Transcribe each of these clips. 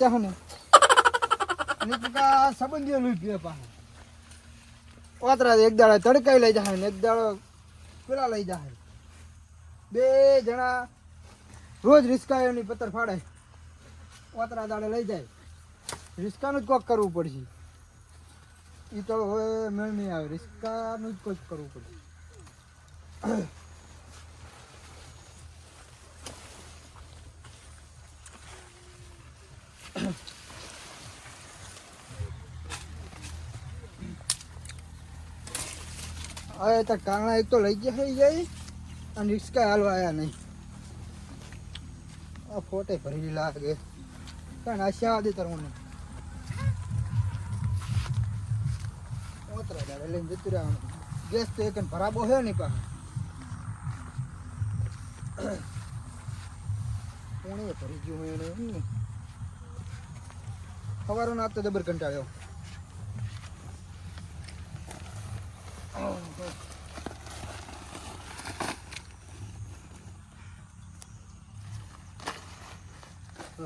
વેણી ને ને અને ટૂંકા સંબંધીઓ લઈ પીએ પાસે ઓતરા એક દાડા તડકાઈ લઈ જાય ને એક દાડો પેલા લઈ જાય બે જણા રોજ રિસ્કા એની પત્તર ફાડે. ઓતરા દાડે લઈ જાય. રિસ્કાનું જ કોક કરવું પડશે. એ તો હવે મેળ નહીં આવે. રિસ્કાનું જ કોક કરવું પડશે. હવે તો કારણા એક તો લઈ ગયા થઈ જાય, અને રિક્ષા હાલવા આવ્યા નહીં. આ ફોટે ભરી લાગે. કારણ આશા દે તરમને ઓતરા દાડે લઈને જતું રહેવાનું. ગેસ તો એક ભરાબો હે નહીં પાસે કોણે ભરી ગયું હોય એને સવારો ના આપતા જબર કંટાળ્યો.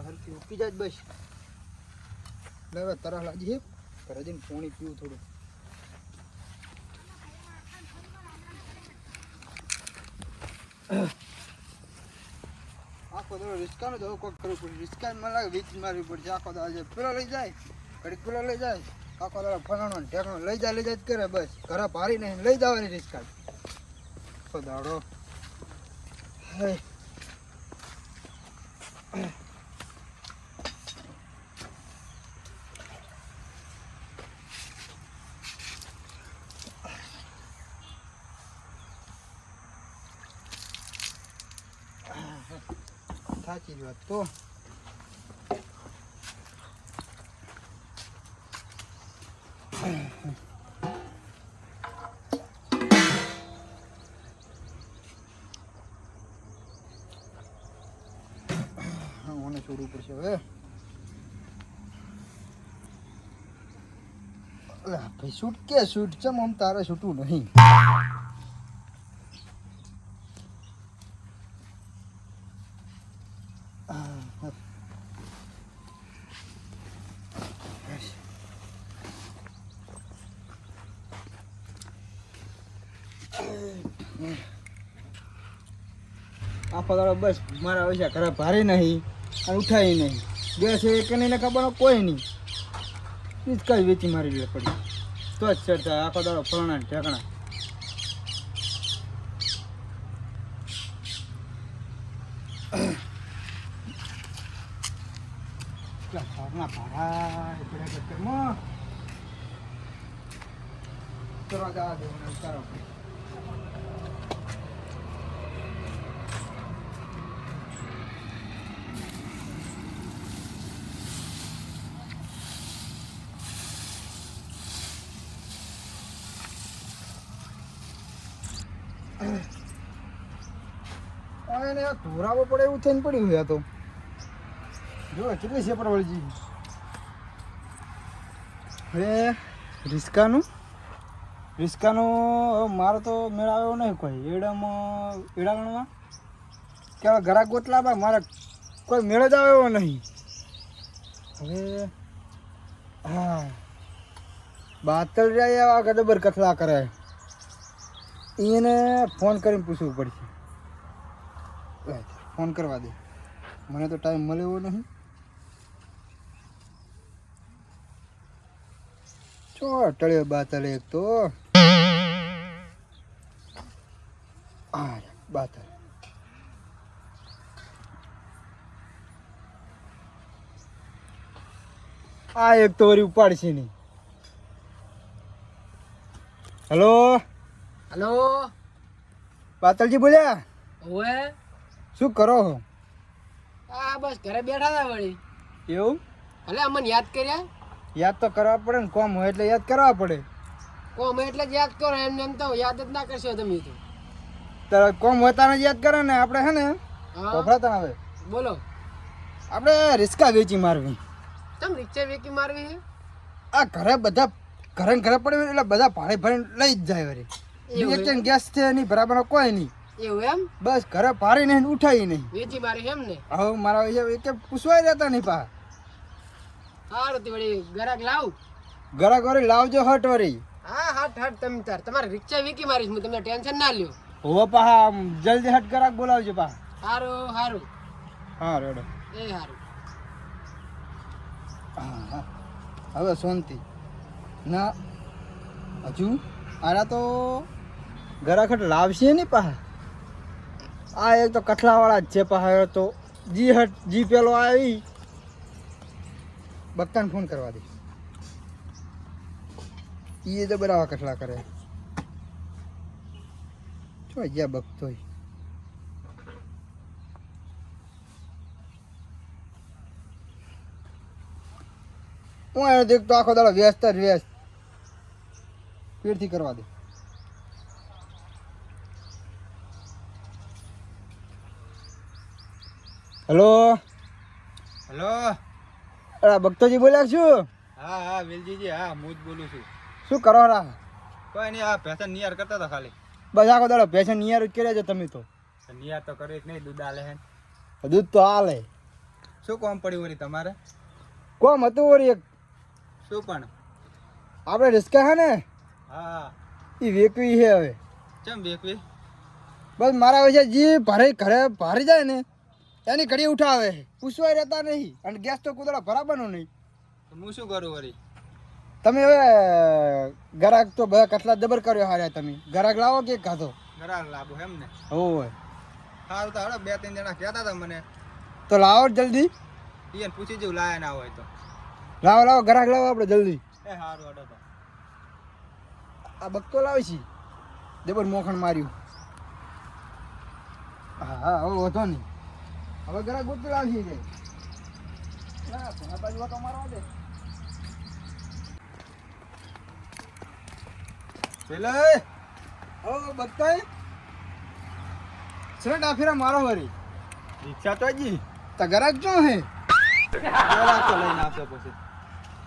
હરખી ઉકી જાય બસ. લેવા તરહ લાગી છે. રજીને પાણી પીવું થોડું. આખો દડો રિસ્કાનો હવે કોક કરવું પડે. રિસ્કાન મને લાગે વીજ મારવી પડશે આખો દાડો જે પેલો લઈ જાય ઘડીક પેલો લઈ જાય, આખો દાડો ફલાણો ઢેકણો લઈ જાય લઈ જાય જ કરે બસ. ઘરે ભારી નહીં, લઈ જવાની રિસ્કાન આખો દાડો. હે. સાચી જ વાત તો મને છોડવું પડશે હવે ભાઈ શૂટ કે શૂટ છે આમ તારે છૂટવું નહીં દાડો બસ મારા પૈસા ખરાબ ભારે નહીં અને ઉઠાય નહીં. ગેસ એક નહીં ખબર કોઈ નહીં. જ કઈ વેચી મારી લે પડી. તો જ ચડતા આખો દાડો ફરણા ને ઠેકણા એટલા ફરના ભાડા એટલા ચક્કરમાં કરવા જવા દેવાનું ઉતારો આ એને આ ધોરાવો પડે એવું થઈને પડ્યું છે આ તો. જો, કેટલી છે પરવળજી હવે રિસ્કાનું? રિસ્કાનું મારો તો મેળ આવ્યો નહીં કોઈ. એડામાં, એડાગણમાં? કેવા ઘરાક ગોતલા બા મારા કોઈ મેળ જ આવ્યો નહીં. હવે, હા. બાતલ જાય આવા ગદબર કથલા કરે. એને ફોન કરીને પૂછવું પડશે. ફોન કરવા દે. મને તો ટાઈમ મળે એવો નહીં. ચો ટળ્યો બાતલ એક તો રે, બાતલ આ એક તો વળી ઉપાડશે નહીં. હેલો? હલો? પાતલજી બોલ્યા? ઓએ શું કરો છો આ બસ ઘરે બેઠા હતા વળી. એવું? ભલે અમને યાદ કર્યા? યાદ તો કરવા પડે ને કોમ હોય એટલે યાદ કરવા પડે. કોમ એટલે જ યાદ કરો એમને એમ તો યાદ જ ના કરશો તમે તો. તારે કોમ હોય તારે યાદ કરે ને આપણે હે ને હા. વફરાતા આવે. બોલો. આપણે રિસ્કા વેચી મારવી. તમ રિક્ષા વેચી મારવી આ ઘરે બધા ઘરે ઘરે પડે એટલે બધા ભાડે ભાડે લઈ જ જાય વળી. એક ગેસ છે નહીં બરાબર કોઈ નહીં. એવું એમ? બસ ઘરે ભારી નહીં ઉઠાઈ નહીં. વેચી મારી એમ ને? હવે મારા એ એક પૂછવાય રહેતા નહીં પા સારું તે વળી ગરાક લાવ. ગરાક વળી લાવજો હટ વળી. હા હટ હટ તમે તાર. તમારે રિક્ષા વીકી મારીશ હું તમને ટેન્શન ના લ્યો. હોવા પા જલ્દી હટ ગરાક બોલાવજો પા સારું સારું હા રેડો. એ સારું હા હા. હવે શાંતિ. ના હજુ? આરા તો ગરાખટ લાવશે નહીં પા આ એક તો કઠલાવાળા જ છે પા તો જી હટ, જી પેલો આવી. બક્તાને ફોન કરવા દે. એ તો બરાબર કઠલા કરે. છો ગયા બકતોય હું દેખતો આખો દાડો વ્યસ્ત જ વ્યસ્ત. પીડથી કરવા દે. હેલો? હેલો? અરે ભક્તોજી બોલ્યા છું? હા હા વેલજીજી હા હું જ બોલું છું. શું કરો રા કોઈ નહીં આ ફેશન નિયાર કરતા હતા ખાલી. બસ આખો દાડો પેશન નિયાર જ કર્યા છો તમે તો. નિયાર તો કરે નહીં દૂધ આલે હે. દૂધ તો હાલે શું કોમ પડ્યું ઓરી તમારે? કોમ હતું ઓરી એક. શું પણ? આપણે રિસ્કા હે ને? હા. એ વેકવી છે હવે. ચમ બેકવી બસ મારા વિશે જે ભરે ઘરે ભારી જાય ને એની ઘડી ઉઠાવે પૂછવાય રહેતા નહીં અને ગેસ તો કુદડા ભરાવાનો નહીં. હું શું કરું વળી? તમે હવે ગરાક તો બધા કટલા જબર કર્યો હાર્યા તમે. ગરાક લાવો કે ખાધો ગરાક લાવો એમ ને? હોય સારું તો હડો બે ત્રણ જણા કહેતા હતા મને. તો લાવો જલ્દી. એને પૂછી જેવું લાયા ના હોય તો. લાવો લાવો ગરાક લાવો આપણે જલ્દી. એ સારું હડો તો. આ બક્કો લાવે છે. જબર મોખણ માર્યું. હા હા હવે વધો નહીં. હવે ગરાક ગોતું લાવશે છે ના આ બાજુ વાતો મારવા દે પેલે ઓ બક્તાય સર ડાફેરા મારો વરી? રિક્ષા તો જી તો ગરાક ચો હે? ગરાક તો લઈને આવશે પછી.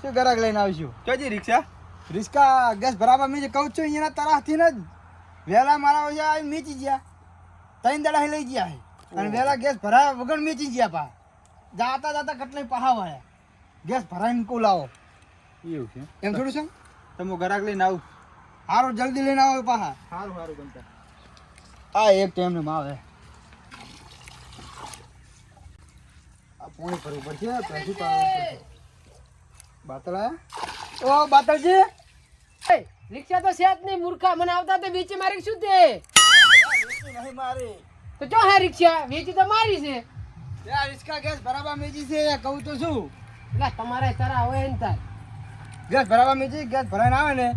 શું ગરાક લઈને આવશું? જી રિક્ષા? રિક્ષા ગેસ બરાબર મેં જે કહું છું અહીંયાના તરાહથી ને જ. વહેલા મારા વજા આવી મેચી ગયા. ત્રણ દડા લઈ ગયા હે. અને વેલા ગેસ ભરાયા વગર મેચી ગયા પા. જાતા જાતા કટલે પહા વાળ્યા ગેસ ભરાઈને કો લાવો. એવું છે? એમ થોડું છે? તમે હું ગરાક લઈને આવું. સારું જલ્દી લઈને આવો પાહા. સારું સારું બનતા આ એક ટાઈમ ને માવે આ પોણી ભરવું પડશે પછી પડશે બાતળા ઓ બાતળજી રિક્ષા તો છે જ નહીં મૂર્ખા. મને આવતા તો વેચી મારી શું તે? નહીં મારી. તો ચો હા રિક્ષા વેચી તો મારી છે. યાર રિક્ષા ગેસ ભરાવા મેજી છે કહું તો શું? એટલે તમારે તારા હોય ને તાર ગેસ ભરાવા મેજી ગેસ ભરાઈને આવે ને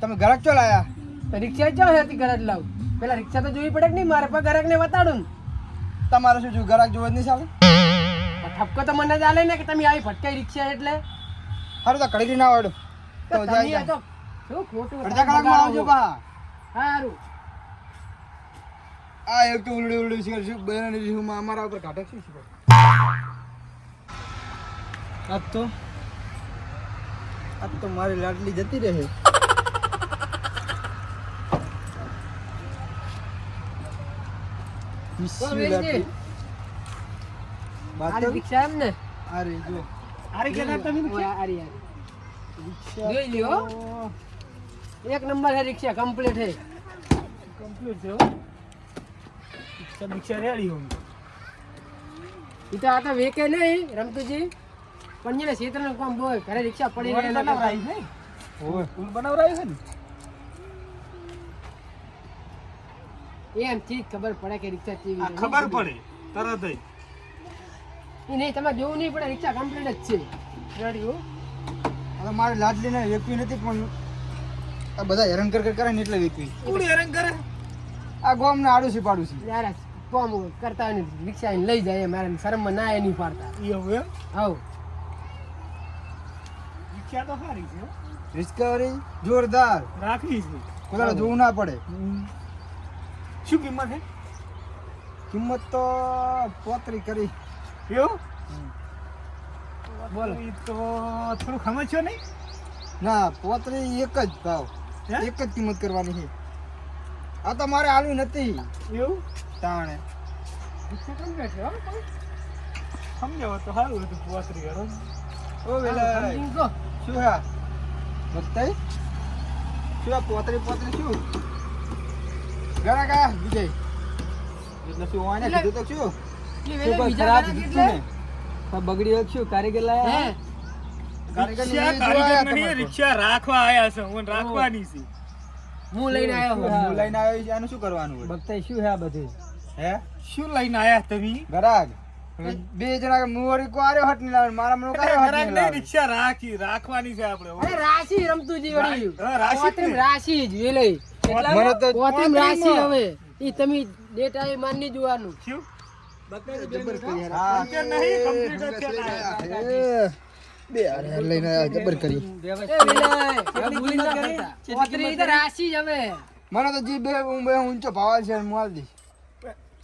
તમે ઘરક ચો લાયા? તો રિક્ષા ચો હતી ઘરે જ લાવ. પેલા રિક્ષા તો જોવી પડે કે નહીં? મારે પણ ઘરક ને. બતાડું તમારે શું જો ઘરાક જોવે જ નહીં ચાલે? ઠપકો તો મને જ આલે ને કે તમે આવી ભટકાઈ રિક્ષા એટલે? હારું તો કડી ના આવડો તો જાય તો શું ખોટું અડધા કલાકમાં આવજો પા સારું આ એક તો ઉલડી ઉલડી છે શું બેન હું અમારા ઉપર ઘાટક શું છે આજ તો આજ તો મારી લાડલી જતી રહે રિક્ષા એમ ને? અરે જો. જોઈ લ્યો. એક નંબર હે રિક્ષા કમ્પ્લીટ હે. ઈ તો આ તો વેકે નહીં રમતુજી. પણ જેને ક્ષેત્રનું કામ બોય ઘરે રિક્ષા પડી રહે. ઓય પુલ બનાવરાય છે ને? એમ ઠીક ખબર પડે કે રિક્ષા કેવી ખબર પડે તરત જ. ઈ નહીં તમે જોવું નહીં પડે રિક્ષા કમ્પ્લીટ જ છે. રેડી હો. હવે મારી લાડલીને વેકવી નથી પણ આ બધા હેરાન કર કર કરે ને એટલે વેકવી. કોણ હેરાન કરે? આ ગોમ ગોમને આડુસી છે યાર કોમ કરતા હોય ને રિક્ષા લઈ જાય મારે શરમમાં ના એ નહીં પાડતા. એવું એમ હવ રિક્ષા તો સારી છે રિસ્કવરી જોરદાર. રાખી છે. કોદાળો જોવું ના પડે. શું કિંમત છે કિંમત તો પોતરી કરી. એવું? બોલો. તો થોડું સમજ્યો નહીં? ના પોતરી એક જ ભાવ. એક જ કિંમત કરવાની છે. આ તો મારે આલવી નથી. એવું? તાણે? સમજાવો તો સારું હતું પોતરી હેરો ઓ વેલા. શું હા? બતાઈ શું આ પોતરી પોતરી શું? ગરા કા વિજય. એટલે શું હોય ને કીધું તો શું? ખરાબ કીધું બગડી શું કારીગર લાયા કારીગર. રિક્ષા રાખવા આયા છે હું રાખવાની છે. હું લઈને આવ્યો હું. લઈને આવ્યો છે? આનું શું કરવાનું હોય? બગતાઈ શું છે આ બધું? હે? શું લઈને આયા તમે? ગરાગ. બે જણા મુવરી કો આર્યો હટ નહીં લાવે મારા મનો કાર્યો હટ નહીં રિક્ષા રાખી રાખવાની છે આપણે અરે રાશિ રમતુજી વળી. રાશી રાશિ જ જ વેલાઈ. મને તો પોત્રીમ રાશિ હવે. ઈ તમે ડેટા એ માન જોવાનું. શું? જબર કરી યાર. હા. હા. કે નહીં, complete છે બે હારે હારે લઈને જબર કરી. એ વેલાઈ, હવે ભૂલી ના કરતા. પોત્રી તો રાશિ જ હવે. મને તો જી બે બે ઊંચો ભાવ છે હું આલ દઈશ.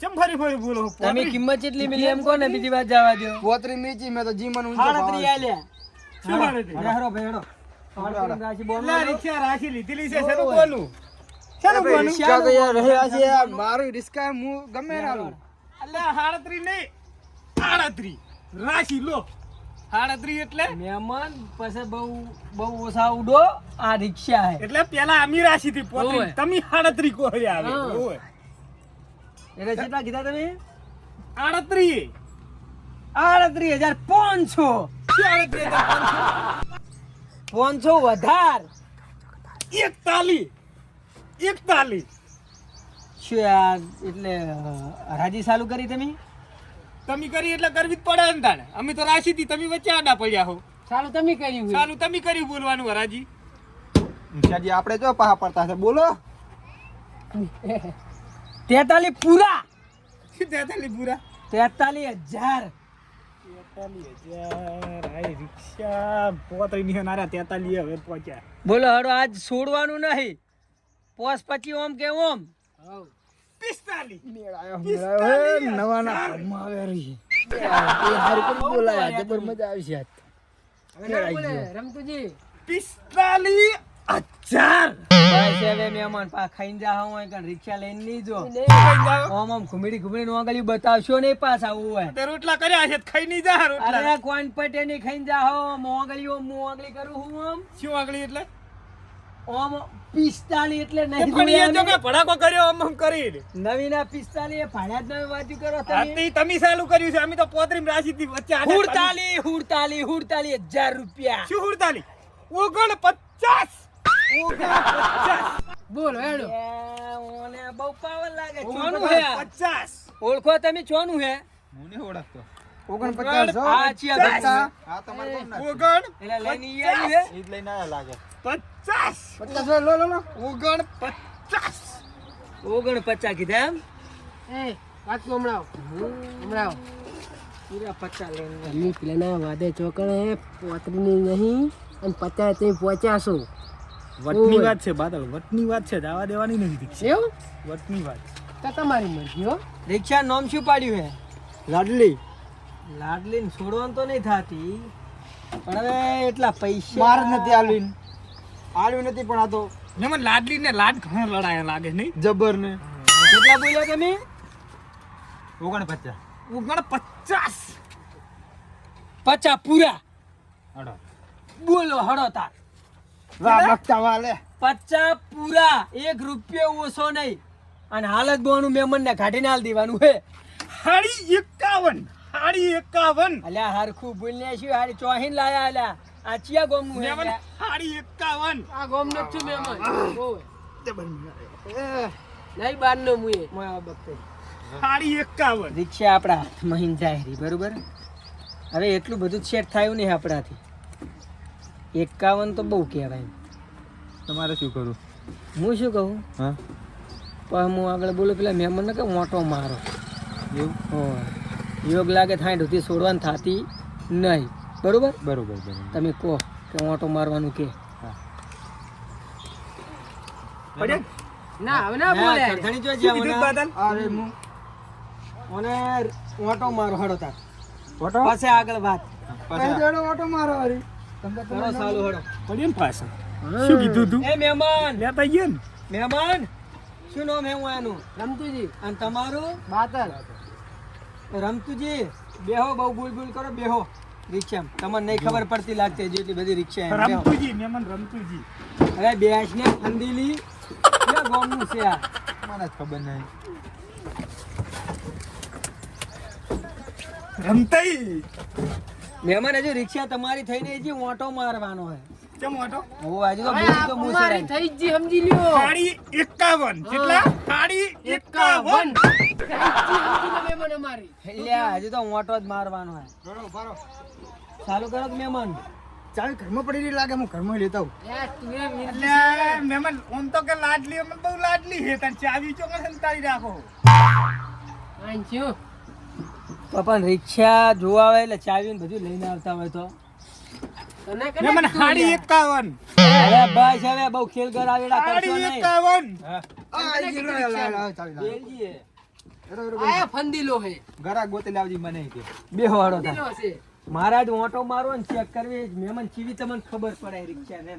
ચમ ફરી ફરી બોલો તમે કિંમત કેટલી મિલી એમ કહો બીજી વાત જવા દો પોતરી મીચી મેં તો જી ઊંચો ભાવ સાડત્રીસ આલ્યા. શું હાલે છે? હેડો. ભાઈ હેડો. સાડત્રીસ રાશિ બોલો. એટલે આ રિક્ષા રાખી લીધેલી છે શેનું બોલું શેનું બોલું રિક્ષા તો યાર રહ્યા છે યાર મારું રિસ્કા હું ગમે ના લઉં. હાડત્રી નહીં. હાડત્રી રાશિ લો. હાડત્રી એટલે? મહેમાન પછી બહુ બહુ ઓછા ઉડો આ રિક્ષા હે. એટલે પેલા અમી રાશિ થી પોતરી ઓવે. તમે હાડત્રી કહો આવે. એટલે કેટલા કીધા તમે? આડત્રી આડત્રીસ હજાર પાંચસો. પાંચસો? વધાર. એકતાલી. એકતાલી. શું આ એટલે હરાજી ચાલુ કરી તમે? તમે કરી એટલે કરવી જ પડે ને તાણે. અમે તો રાશિ થી તમે વચ્ચે આડા પડ્યા હો. સારું તમે કર્યું સારું તમે કર્યું બોલવાનું હરાજી. રિક્ષાજી આપણે જો પાહા પડતા છે બોલો. તેતાલીસ પૂરા. તેતાલી પૂરા. તેતાલીસ હજાર. તેતાલી હજાર. બોલો હડો આજ છોડવાનું નહીં. પોસ પછી ઓમ કે ઓમ. હઉ. મેળાયો મેળાયો હે નવા ના આવે રહી એ હારું કરી બોલાયા? જબર મજા આવી છે આજ. હવે ના બોલે, રમતુજી. પિસ્તાલી હજાર. મહેમાન પા ખાઈને જા હોય કે રિક્ષા લઈને નહીં જો. ઓમ ઓમ ઘુમડી ઘુમડી નોંગળી બતાવશો નહીં પાછા આવું હોય. રોટલા કર્યા છે ખાઈ નહીં જા રોટલા. અરે કોણ પટે નહીં ખાઈને જા હો મોંગળી ઓમ મોંગળી કરું હું ઓમ શું આગળ એટલે? ઓમ પિસ્તાલી એટલે નહીં પણ એ જો કે ભડાકો કર્યો આમ આમ કરી? નવીના પિસ્તાલી એ ભાડ્યા જ નવી વાતું કરો તમે. તમે ચાલુ કર્યું છે અમે તો પોતરીમ રાશી થી વચ્ચે હુડતાલી હુડતાલી હુડતાલી હજાર રૂપિયા. શું હુડતાલી? ઓગણ પચાસ ઓગણ પચાસ બોલો હેડો. ઓને બહુ પાવર લાગે ચોનું હે પચાસ ઓળખો તમે ચોનું હે? હું નહીં ઓળખતો. ઓગણપચાસ. પચાસ. પચાસ. પચાસ લો લો લો. ઓગણ પચાસ ઓગણ પચાસ કીધા એમ? એ વાત હમણાં. હમણાં. પૂરા પચાસ લઈને તમે પેલાના વાદે ચોકડે પોતરીની નહીં અને પચાસ તમે પહોંચ્યાશો વટની વાત છે બાદલ વટની વાત છે દાવા દેવાની નથી એવું? વટની વાત. તો તમારી મરજી હો. રિક્ષા નામ શું પાડ્યું હે? લાડલી. લાડલી ને છોડવાનું તો નહીં થતી. પણ હવે એટલા પૈસા માર નથી આલવીન. આલવી નથી પણ આ તો ને મને લાડલી ને લાડ ઘણો લડાયા લાગે નહીં. જબર ને. કેટલા બોલ્યા તમે? ઓગણપચાસ. ઓગણ પચાસ પચાસ પૂરા. હડો. બોલો હડો તાર. વાહ બક્તા વાલે પચાસ પૂરા. એક રૂપિયો ઓછો નહીં. અને હાલત બોનું મેમન ને કાઢીને હાલ દેવાનું હે. હાડી એકાવન. હાડી એકાવન. અલ્યા હરખું ભૂલને શું હાડી ચોહીન લાયા અલ્યા. આ ચિયા ગોમનું હે ને મને હાડી એકાવન. આ ગોમ નો છું મહેમાન ઓય. નહીં બાર નો મુએ મોય આ બકતે. હાડી એકાવન. રિક્ષા આપણા હાથમાં હિન જાય બરોબર? હવે એટલું બધું સેટ થયું નહીં આપણાથી. એકાવન તો બહુ કહેવાય. તમારે શું કરું? હું શું કહું? હા? પણ હું આગળ બોલું પેલા મહેમાનને કે મોટો મારો. એવું? હોય. યોગ લાગે થાય સુધી છોડવાની થતી નહીં. બરોબર? બરોબર બરોબર. તમે કહો કે ઓટો મારવાનું કે. ના હવે ના બોલે. હા, ઘણી જોઈ શું કીધું જ્યાં અરે હું ઓને ઓટો મારો હડો તાર. ઓટો? પછી આગળ વાત. પછી. દેડો ઓટો મારો હરી. તમને તો સાલું હડો પડે ને શું કીધું તું? એ મહેમાન. લેતા ગયા ને. મહેમાન. શું નામ હે હું આનું? રમતુજી. અને તમારું? બાતર રમતુજી બેહો બહુ ભૂલ ભૂલ કરો બેહો. રિક્ષા તમને નહીં ખબર પડતી લાગતી જેટલી બધી રિક્ષા રમતુજી મેમન રમતુજી. અરે બેસ ને ખંડીલી કે ગોમનું છે આ? મને ખબર નહીં. રમતઈ. મેમન હજુ રિક્ષા તમારી થઈને હજી ઓટો મારવાનો હે કેમ ઓટો? ઓ આજે તો બોલ તો મુસે થઈ જી સમજી લ્યો. કાળી 51 કેટલા? કાળી 51 હજુ તો ઓટો જ મારવાનો હે. બરો બરો ચાલુ કરો મહેમાન ચાવી ઘરમાં પડી રહી લાગે હું ઘરમાં લેતા આવું. એ તું એ વીર એટલે મેમન ઓમ તો કે લાડલી અમે બહુ લાડલી હે તાર ચાવી ચો સંતાડી રાખો. આન પણ રિક્ષા જોવા આવે એટલે ચાવી ને બધું લઈને આવતા હોય તો? એકાવન. બસ હવે બહુ ખેલ કરાવેલા કરશો સાડી નહીં. એકાવન. આ આવી ચાવી લાવ. આયા ફંદીલો હે. ગરા ગોતે લાવજી મને કે. બે વાળો થાય છે. મારા જ ઓટો મારો ને ચેક કરવી મહેમાન ચીવી તમને ખબર પડે રિક્ષા ને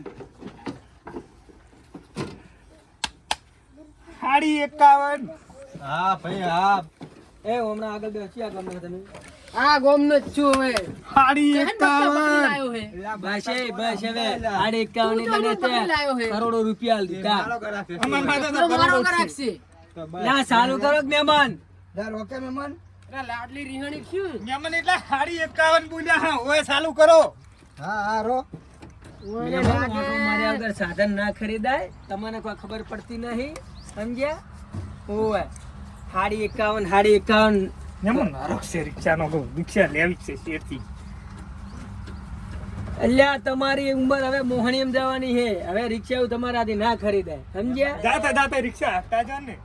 સાડી એકાવન. હા ભાઈ હા. એ હમણાં આગળ બેસી આ ગમે તમે આ ગોમનો જ છું હવે. સાડી હે. બસ એ બસ હવે. સાડી એકાવનની મને કરોડો રૂપિયા લીધા. અમાર માથે કરોડો બસ. ના સારું કરો મહેમાન. દર ઓકે મહેમાન. લાડલી રીંગણી ક્યું મહેમાન એટલે સાડી એકાવન બોલ્યા હા ઓય ચાલુ કરો. હા હા રો. સાધન ના ખરીદાય. તમને કોઈ ખબર પડતી નહીં સમજ્યા? ઓય હાડી એકાવન હાડી એકાવન. મેમન મારો છે રિક્ષાનો કહું રિક્ષા લેવી છે શેરથી. અલ્યા તમારી ઉંમર હવે મોહણીમ જવાની છે. હવે રિક્ષા તમારાથી ના ખરીદાય. સમજ્યા? જાતા જાતા રિક્ષા હટતા જા ને.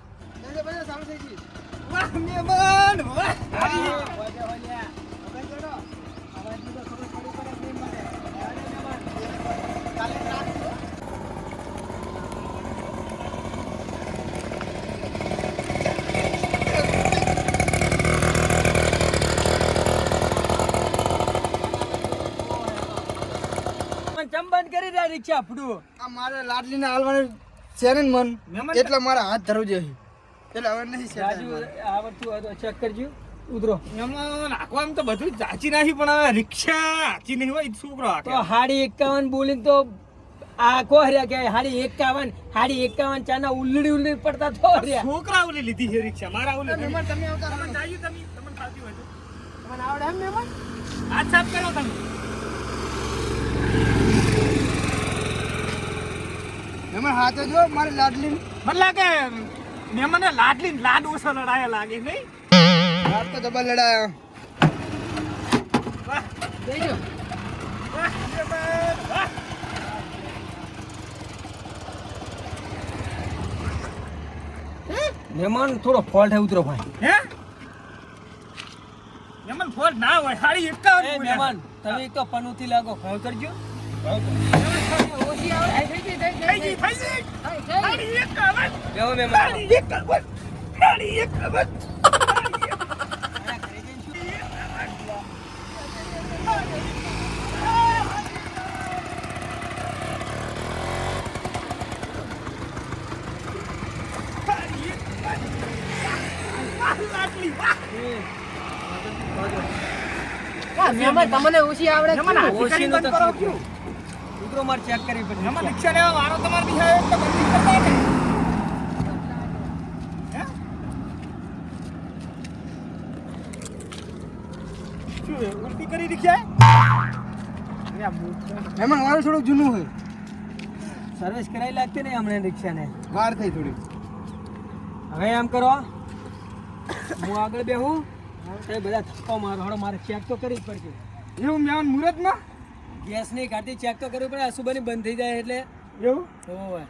ચંબન કરી રહ્યા રિક્ષા આપડું આ મારે લાડલીને હાલવાનું છે ને મન. એટલે મારે હાથ ધરવું જોઈએ. એટલે હવે નહીં રાજુ આ આવડતું હોય તો ચેક કરજો. ઉતરો એમાં આખો આમ તો બધું જાચી નાખી પણ હવે રિક્ષા હાચી નહીં હોય છોકરો તો હાડી એકાવન બોલી તો આ કોહર્યા કે હાડી એકાવન હાડી એકાવન ચાના ઉલડી ઉલડી પડતા થોડ્યા છોકરા ઉલી લીધી છે રિક્ષા મારા ઉલી તમે તમે આવતા તમે જાયું તમે? તમને ખાતી હોય તો. તમને આવડે એમ મહેમાન? હાથ સાફ કરો તમે. મહેમાન હાથે જો મારી લાડલી. મને લાગે મેમને લાડલી લાડ ઓછો લડાયા લાગે નહીં? લાડ તો જબર લડાયો. દેજો. મહેમાન થોડો ફોલ્ટ હે ઉતરો ભાઈ. હે? મેમન ફોલ્ટ ના હોય સારી એક બોલ્યા. મહેમાન તમે એક તો પનુથી લાગો ભાવ કરજો. ઓછી આવે. થઈ ગઈ થઈ ગઈ. થઈ ગઈ. તમને ઓછી આવડે ઓછી નું કરી કરો. ઉતરો મારે ચેક કરવી પડશે. એમાં રિક્ષા લેવા વારો તમારે બી આવે એટલે બંધ કરતા ને ઉલટી કરી રિક્ષા એમાં મારું થોડું જૂનું હોય. સર્વિસ કરાવી લાગતી નહીં હમણાં રિક્ષાને વાર થઈ થોડી. હવે એમ કરો. હું આગળ બેહું. બધા થપ્પો મારો. હળો મારે ચેક તો કરવી જ પડશે. એવું મેં મુહૂર્તમાં? ગેસ નહીં કાઢતી ચેક તો કરવી પડે અસુબાની બંધ થઈ જાય એટલે. એવું? હોવે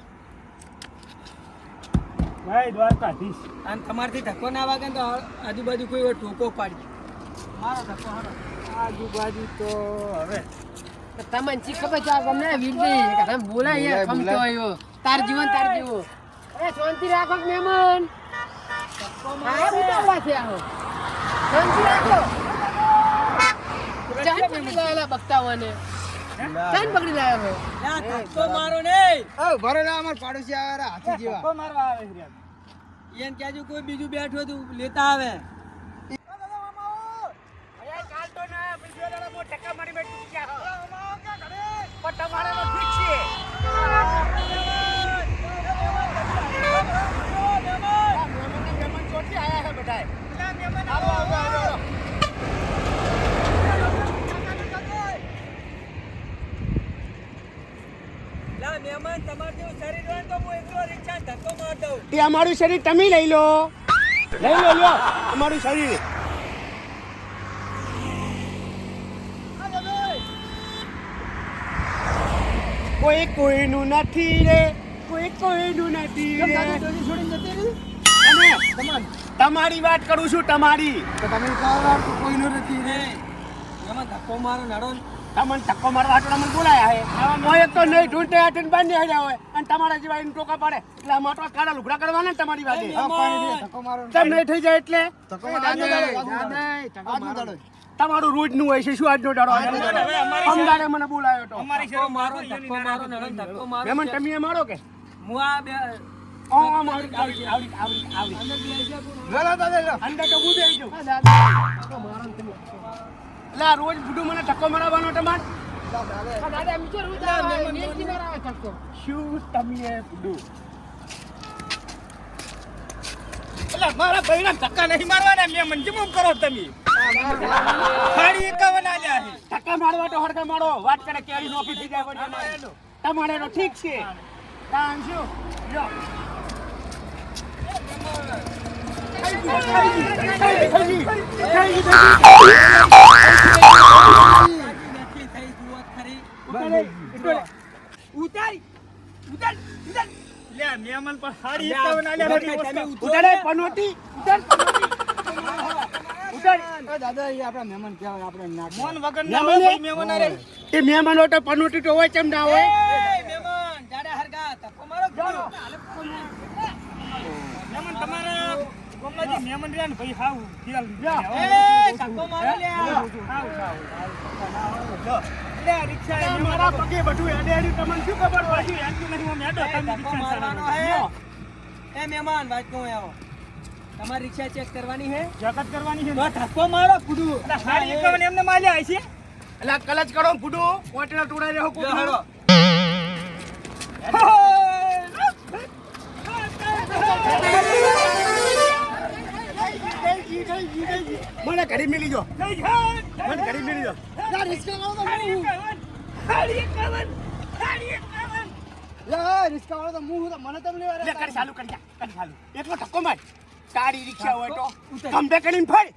ભાઈ દ્વારકાધીશ અને તમારથી ધક્કો ના વાગે તો આજુબાજુ કોઈ ટોકો પાડજો મારો ધક્કો હારો. આજુબાજુ તો હવે. તમને ચી ખબર છે તમને વીરજી કે તમે બોલાય ખમતો આવ્યો. તાર જીવન તાર જીવો. એ શાંતિ રાખો મહેમાન? હા ઉતાવળા છે આહો શાંતિ રાખો. ચાલ પકડી લાયેલા બક્તાઓને ચાન પકડી લાયો હે ના, ધક્કો મારો નહીં. ઓ ભરો ના અમાર પાડોશી આવ્યા હાથી જેવા ધક્કો મારવા આવે એમ કહેજો કોઈ બીજું બેઠું હતું લેતા આવે લા મહેમાન તમારે જેવું શરીર હોય તો હું એકલો રિક્ષા ધક્કો માર દઉં તે અમારું શરીર તમે લઈ લો. લઈ લો લો અમારું શરીર. કોઈ કોઈનું નથી રે. કોઈ કોઈનું નથી રે. તમારી. વાત કરું છું તમારી. તો તમે કહો કોઈનું નથી રે? એમાં ધક્કો મારો નડો. તમને ધક્કો મારવા હાટુ મને બોલાયા હે. એક તો નહીં ઢૂંઢે હાથે બાંધી હાડ્યા હોય. અને તમારા જેવા એને ટોકા પાડે. એટલે આ તો કાળા લુગડા કરવાના ને તમારી વાતે. કેમ નહીં થઈ જાય એટલે. તમારું રોજનું હોય છે શું આજનો દાડો અમદાડે મને બોલાયો તો. અમારી મારો ધક્કો મારો ને ધક્કો મારો. મહેમાન તમે એ મારો કે? હું આ બે આમ અંદર તો હું બેસી જાઉં. તમે. એટલે આ રોજ બુડું મને ધક્કો મારવાનો તમાર. શું તમે બુડું એટલે મારા ભાઈના ધક્કા નહીં મારવાના મેં મને કેમ કરો તમે. ખાલી એકાવન આલ્યા છે ધક્કા મારવા તો હડકા મારો. વાત કરે કેરી નો ઓફિસ થઈ જાય તમારે તો ઠીક છે. કામ શું ખાઈ નથી થઈ જુઓ ખરી ઉતારી ઉતાર ઉતાર. લે મહેમાન પણ ખાલી એકાવન આલ્યા તમે છે ઉતારે પનોટી. ઉતાર. ઉતાર દાદા એ આપણા મહેમાન કહેવાય આપણે ના મોન વગર ના હોય મહેમાન અરે એ મહેમાનો તો પનોટી તો હોય કેમ ના હોય? મહેમાન જાડા હરગા ધક્કો મારો મહેમાન તમારા ગામના જે મહેમાન રહ્યા ને ભાઈ હાવ ખીરાલ એ ધક્કો મારો લ્યા. હાવ હાવ. રિક્ષા એ મારા પગે બધું હેડે હેડી તમને શું ખબર હોય? પાછું યાદ હું મેડો તમે રિક્ષા મારવાનો હે. એ મહેમાન વાત કહું આવો. તમારી રિક્ષા ચેક કરવાની હે? જકત કરવાની છે તો ધક્કો મારો કુડું. એટલે ખાલી એકાવન એમને માલ્યા છે? એટલે કલચ કરો કુડુ. પોટલા ટોળાઈ રહ્યો હાલો. મને ઘડી મિલી જો મને ઘડી મિલી જો ના, રિક્ષા વાળો તો ખાલી હું. એકાવન ખાલી એકાવન ખાલી એકાવન લે, એ રિક્ષા વાળો તો હું હું તો મને તમે લે રહેતા. ચાલુ કરી જા કરી ચાલુ. એકલો ધક્કો માર. તારી રિક્ષા હોય તો. ઉતાર. કરીને ફળ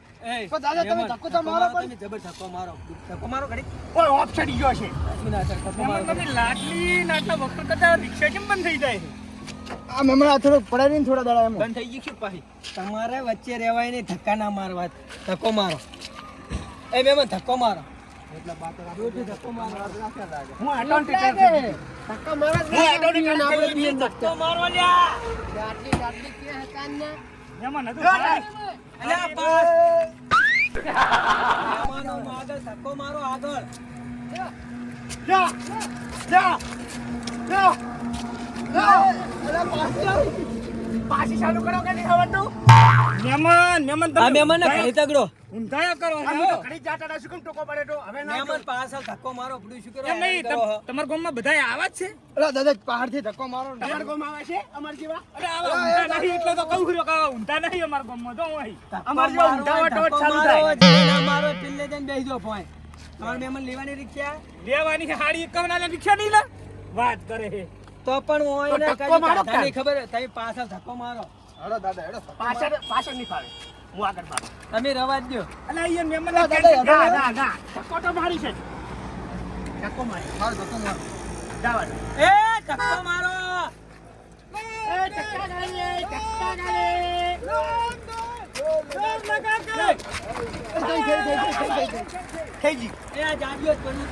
પણ દાદા, તમે ધક્કો તો મારો તમે જબર ધક્કો મારો. ધક્કો મારો ઘડી ઓય ઓફ ચડી ગયો છે. ના, સર, ધક્કો મારો મહેમાન તમે લાડલી ના વખત કરતા રિક્ષા કેમ બંધ થઈ જાય આ આ થોડું પડાવી ને થોડા દાડા એમ. બંધ થઈ ગઈ છે પાછી. તમારે વચ્ચે રહેવાય નહીં ધક્કા ના મારવા. ધક્કો મારો. એ મેમ ધક્કો મારો. ધક્કો મારો. આગળ મારો આગળ. જા જા જા પાછી. ચાલુ કરો કે નહીં આવડતું મહેમાન મહેમાન તમે મહેમાન ને ઘડી તગડો. ઊંધાયા કરો અમે છો. તો ઘડી જાતા હતા, શું કેમ ટોકો પડે તો? હવે ના મહેમાન પાછળ ધક્કો મારો પડ્યું શું કરો એમ નહીં કરો હો. તમ- તમારા ગામમાં બધા આવા જ છે? અલા દાદા પહાડથી ધક્કો મારો તમારા ગામમાં આવે છે અમાર જેવા? અરે આવા ઊંધા નહીં એટલે તો કહું છું કે ઊંધા નહીં અમારા ગામમાં તો અહીં. અમાર જેવા ઊંધા હોય તો જ ધક્કો ચાલુ થાય. મારો પિલ્લે જઈને બેસી જાઓ ભોંય. તમારે મહેમાન લેવાની રિક્ષા લેવાની હાડી એકાવન આલે રિક્ષા નહીં લે? વાત કરે છે તો પણ હું તો ગાધાની કાંઈ. ખબર તમે પાછળ ધક્કો મારો. હેડો દાદા હેડો પાછળ પાછળ નહીં ફાવે. હું આગળ મારું. તમે રવા દો અલા અહીંયા દાદા ના ના ના ધક્કો તો મારી છે. ધક્કો મારી. મારો ધક્કો મારો. જવા એ ધક્કો મારો. એ ધક્કા ગાડી એ ધક્કા ગાડી થઈ, થઈ, થઈ, થઈ, થઈ, થઈ, થઈ. થઈ ગઈ એ જાડિયો જ પડ્યું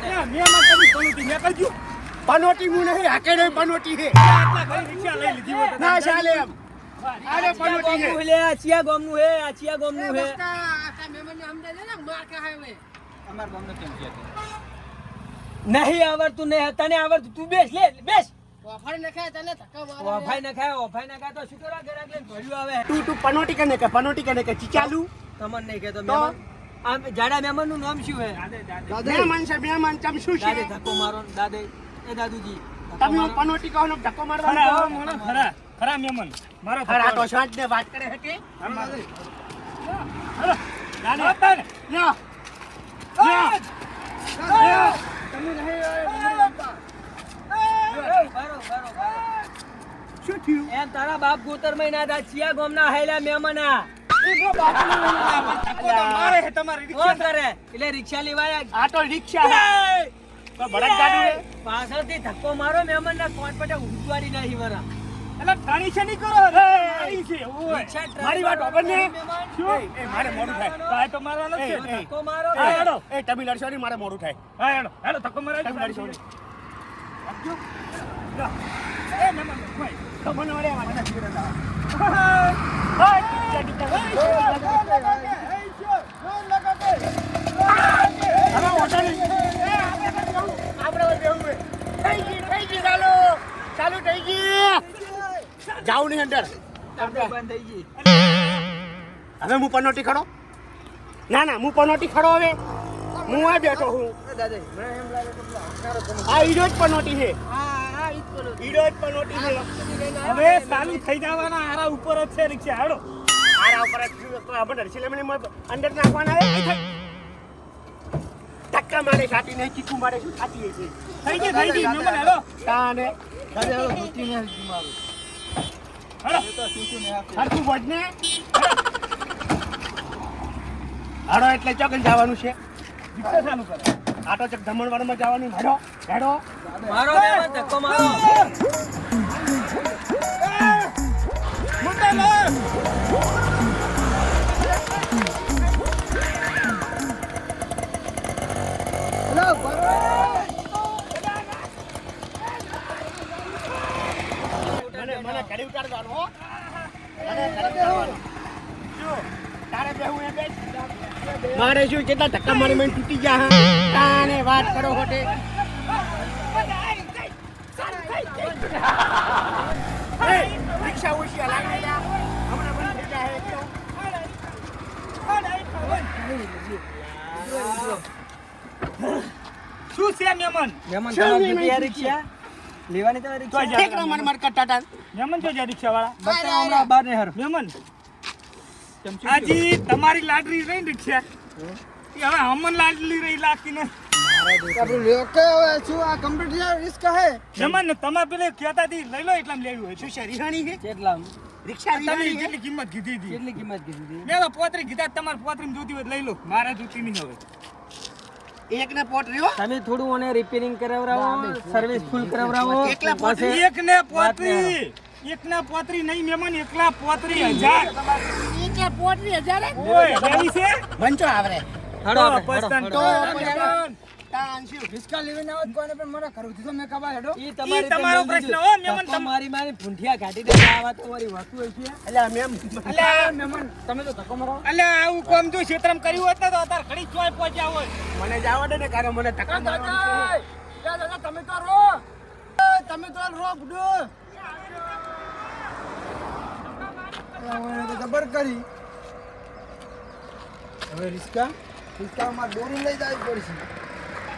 ને અલા, મહેમાન તમે પલુટી નીકળજો પનોટી હું નહીં હાકે નહીં પનોટી છે આટલા ઘણી રિક્ષા લઈ લીધી ના ચાલે એમ. અરે પનોટી છે. લે આચિયા ગોમનું હે આચિયા ગોમનું હે. બસકા, આખા મહેમાનને સમજાય છે ને, માર કે હવે. નહીં આવડતું નહીં તને આવડતું તું બેસ લે બેસ. ઓફર નખાય તને ધક્કા મારે ઓફાઈ નખાય ઓફાઈ નખાય તો શું કરવા ઘરાક લઈને ભર્યું આવે. તું તું પનોટી કને કે પનોટી કને કે ચીચાલુ? તમને નહીં કહેતો મહેમાન આમ જાડા મહેમાનનું નામ શું હે? મહેમાન છે મહેમાન ચમ શું છે? દાદે ધક્કો મારો દાદે. એ દાદુજી તમે પનોટી કહો ને ધક્કો મારવાનો ખરા ખરા મહેમાન મારો ખરા તો શાંત ને વાત કરે હતી હાલો. આવતા ને. લ્યો. બરો, બરો, બરો. એમ તારા બાપ ગોતર મહિના થા ચિયા ગોમના હેલા. કોણ રિક્ષા. એટલે રિક્ષા લેવાયા આ તો રિક્ષા. પાછળથી ધક્કો મારો મેમન ના કોટ પટે ઉજવાડી નાખી વરા. એટલે ટાણી છે નહીં કરો ટાણી છે ઓય. મારી વાત ઓપન ને? શું? એ મારે મોડું થાય ભાઈ તો મારા નો છે. ધક્કો મારો હા, હેડો. એ તમે લડશો નહીં મારે મોડું થાય હા હેડો હેડો ધક્કો મરાય તમે લડશો નહીં એ મહેમાન ભાઈ તમને આ વાતને ફીરે લાવો. હવે ઓટો આપણે. થઈ ગઈ, થઈ ગઈ, ચાલુ. ચાલુ થઈ ગઈ. જાઉં નહીં અંદર હવે હું પનોટી ખડો ના ના હું પનોટી ખડો હવે હું આ બેઠો હું આ ઈડો જ પનોટી છે ઈડો જ પનોટી છે હવે ચાલુ થઈ જવાના આરા ઉપર જ છે રિક્ષા હાડો આરા ઉપર જ આપણે નરસિંહ અંદર નાખવાના આવે ધક્કા મારે ખાતી નહીં ચીકુ મારે છાતી છે થઈ ગઈ થઈ ગઈ નંબર હેલો તાને હેડો હરખું વજને હાડો એટલે ચોકન જવાનું છે. ચાલુ કરો. આટો ચક ધમણવાડમાં જવાનું. હેડો હેડો. મારો ધક્કો મારો. ઘરે ઉતારવાનું મારે શું કેટલા ધક્કા મારી મેં તૂટી ગયા હા? તાને વાત કરો હોટે એ, રિક્ષા ઓછી લાગે હમણાં બંધ થઈ જાય શું છે મેમન? મેમન? રિક્ષા? લેવાની તમારી રિક્ષા તો જા. માર માર કરતા હતા. મહેમાન જા રિક્ષા વાળા બતાવો હમણાં બાર ને હર મહેમાન આજી તમારી લાડરી રહી રિક્ષા. એ હવે અમન લાડલી રહી લાગતી ને મહેમાન ને તમે પેલે કહેતા હતી લઈ લો એટલા લેવી હોય. શું છે રિહાણી છે કેટલા રિક્ષા તમે રિહાણી કિંમત કીધી હતી કેટલી કિંમત કીધી હતી મેં તો પોતરી કીધા તમારે પોતરી જોતી હોય લઈ લો. મારા જોતી નહીં હવે. એક ને પોટ રહ્યો? તમે થોડું મને રિપેરિંગ કરાવરાવો સર્વિસ ફૂલ કરાવરાવો. એકલા પછી એક ને પોતરી એક ના પોતરી નહીં. મેમન એકલા પોતરી હજાર. એકલા ની હજાર? ઓય છે? મંચો આવરે. હડો તો આપણે, બસ હડો, તને તો હડો. મહેમાન તાન ઈ તમારી તમારો પ્રશ્ન હો, લીધું. મહેમાન, મારી મારી ભૂંઠિયા કાઢી દે આ વાત તમારી વાતું હોય છે. અલ્યા મેમ અલ્યા અલ્યા. આવું કોમ જો ક્ષેત્રમ કર્યું હોત ને તો અત્યારે ઘડી ચોય પહોંચ્યા હોય. મને જાવા દે ને કારો મને ધક્કા મારવાનું છે. જબર કરી. હવે રિસ્કા રિસ્કામાં દોરી લઈ જવી પડશે.